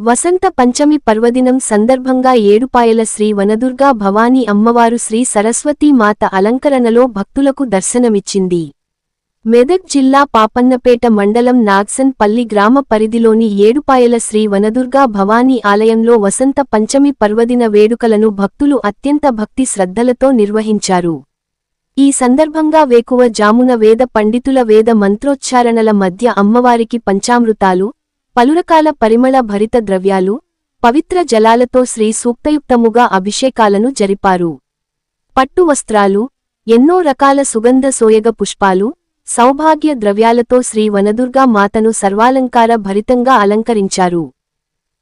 వసంత పంచమి పర్వదినం సందర్భంగా ఏడుపాయల శ్రీ వనదుర్గా భవానీ అమ్మవారు శ్రీ సరస్వతీ మాత అలంకరణలో భక్తులకు దర్శనమిచ్చింది. మెదక్ జిల్లా పాపన్నపేట మండలం నాగ్సన్ పల్లి గ్రామ పరిధిలోని ఏడుపాయల శ్రీ వనదుర్గా భవానీ ఆలయంలో వసంత పంచమి పర్వదిన వేడుకలను భక్తులు అత్యంత భక్తి శ్రద్ధలతో నిర్వహించారు. ఈ సందర్భంగా వేకువ జామున వేద పండితుల వేద మంత్రోచ్చారణల మధ్య అమ్మవారికి పంచామృతాలు పలురకాల పరిమళ భరిత ద్రవ్యాలు పవిత్ర జలాలతో శ్రీ సూక్తయుక్తముగా అభిషేకాలను జరిపారు. పట్టు వస్త్రాలు ఎన్నో రకాల సుగంధ సోయగ పుష్పాలు సౌభాగ్య ద్రవ్యాలతో శ్రీ వనదుర్గా మాతను సర్వాలంకార భరితంగా అలంకరించారు.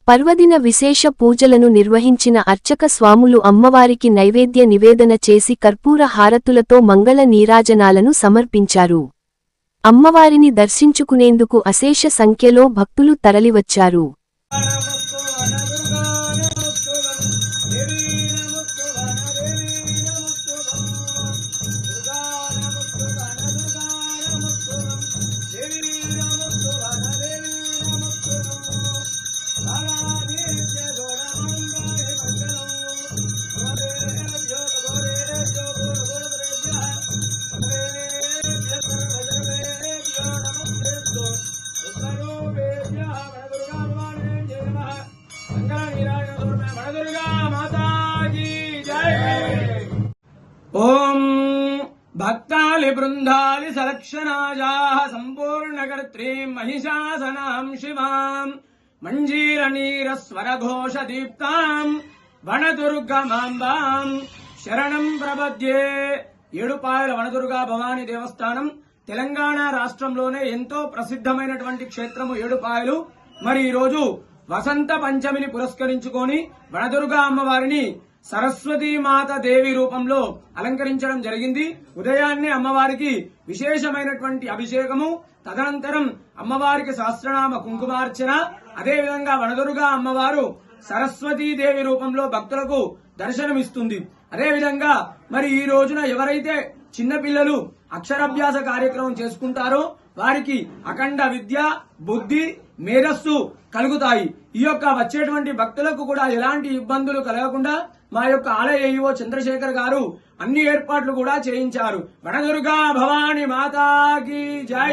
పర్వదిన విశేష పూజలను నిర్వహించిన అర్చక స్వాములు అమ్మవారికి నైవేద్య నివేదన చేసి కర్పూర హారతులతో మంగళ నీరాజనాలను సమర్పించారు. అమ్మవారిని దర్శించుకునేందుకు అశేష సంఖ్యలో భక్తులు తరలివచ్చారు. ఓం భక్తాలి బృందాలి సలక్షణాజా సంపూర్ణకర్త్రీం మహిషాసనాం శివాం. మంజీర నీర స్వర దీప్తాం వనదుర్గమాంబాం. శరణం ప్రపద్యే. ఏడుపాయల వనదుర్గా భవాని దేవస్థానం. తెలంగాణ రాష్ట్రంలోనే ఎంతో ప్రసిద్ధమైనటువంటి క్షేత్రము ఏడుపాయలు. మరి ఈరోజు రోజు వసంత పంచమిని పురస్కరించుకొని వనదుర్గా అమ్మవారిని సరస్వతీ మాత దేవి రూపంలో అలంకరించడం జరిగింది. ఉదయాన్నే అమ్మవారికి విశేషమైనటువంటి అభిషేకము తదనంతరం అమ్మవారికి సహస్రనామ కుంకుమార్చన అదేవిధంగా వనదుర్గా అమ్మవారు సరస్వతీ దేవి రూపంలో భక్తులకు దర్శనమిస్తుంది. అదేవిధంగా మరి ఈ రోజున ఎవరైతే చిన్నపిల్లలు అక్షరాభ్యాస కార్యక్రమం చేసుకుంటారో వారికి అఖండ విద్య బుద్ధి మేధస్సు కలుగుతాయి. ఈ యొక్క వచ్చేటువంటి భక్తులకు కూడా ఎలాంటి ఇబ్బందులు కలగకుండా మా యొక్క ఆలయ ఏఈఓ చంద్రశేఖర్ గారు అన్ని ఏర్పాట్లు కూడా చేయించారు. వనదుర్గా భవాని మాతాకి జై.